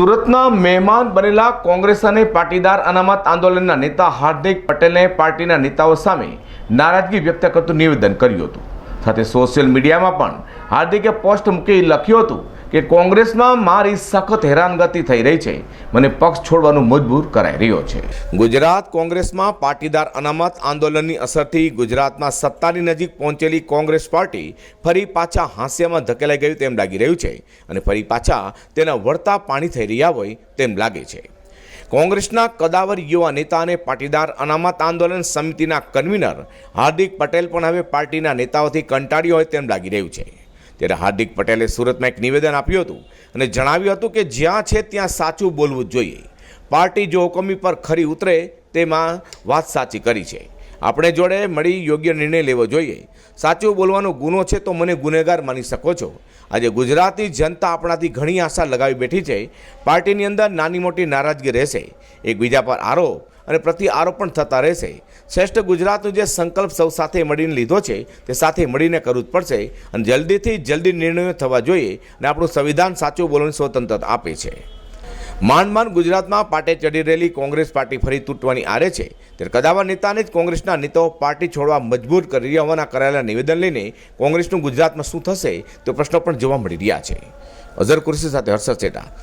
સુરતના મહેમાન બનેલા કોંગ્રેસ અને પાટીદાર અનામત આંદોલનના નેતા હાર્દિક પટેલે પાર્ટીના નેતાઓ સામે નારાજગી વ્યક્ત કરતું નિવેદન કર્યું હતું. સાથે સોશિયલ મીડિયામાં પણ હાર્દિકે પોસ્ટ મૂકી લખ્યું હતું કે કોંગ્રેસમાં મારી સખત હેરાનગતિ થઈ રહી છે. મને પક્ષ છોડવાનું મજબૂર કરાઈ રહ્યો છે. ગુજરાત કોંગ્રેસમાં પાટીદાર અનામત આંદોલનની અસરથી ગુજરાતમાં સત્તાની નજીક પહોંચેલી કોંગ્રેસ પાર્ટી ફરી પાછા હાંસ્યમાં ધકેલાઈ ગયું તેમ લાગી રહ્યું છે અને ફરી પાછા તેના વળતા પાણી થઈ રહ્યા હોય તેમ લાગે છે. કોંગ્રેસના કદાવર યુવા નેતા અને પાટીદાર અનામત આંદોલન સમિતિના કન્વીનર હાર્દિક પટેલ પણ હવે પાર્ટીના નેતાઓથી કંટાળ્યો હોય તેમ લાગી રહ્યું છે. ત્યારે હાર્દિક પટેલે સુરતમાં એક નિવેદન આપ્યું હતું અને જણાવ્યું હતું કે જ્યાં છે ત્યાં સાચું બોલવું જોઈએ. પાર્ટી જો હુકમી પર ખરી ઉતરે, તેમાં વાત સાચી કરી છે. આપણે જોડે મળી યોગ્ય નિર્ણય લેવો જોઈએ. સાચું બોલવાનો ગુનો છે તો મને ગુનેગાર માની શકો છો. આજે ગુજરાતની જનતા આપણાથી ઘણી આશા લગાવી બેઠી છે. પાર્ટીની અંદર નાની મોટી નારાજગી રહેશે. એકબીજા પર આરોપ અને પ્રતિ આરોપ પણ થતા રહેશે. શ્રેષ્ઠ ગુજરાતનો જે સંકલ્પ સૌ સાથે મળીને લીધો છે, તે સાથે મળીને કરવું જ પડશે અને જલ્દીથી જલ્દી નિર્ણયો થવા જોઈએ અને આપણું સંવિધાન સાચું બોલવાની સ્વતંત્રતા આપે છે. માંડ માંડ ગુજરાતમાં પાટે ચડી રહેલી કોંગ્રેસ પાર્ટી ફરી તૂટવાની આરે છે. ત્યારે કદાવર નેતાને જ કોંગ્રેસના નેતાઓ પાર્ટી છોડવા મજબૂર કરી રહ્યા હોવાના કરાયેલા નિવેદન લઈને કોંગ્રેસનું ગુજરાતમાં શું થશે, તે પ્રશ્નો પણ જોવા મળી રહ્યા છે. અઝર કુરશી સાથે હર્ષદ સેટા.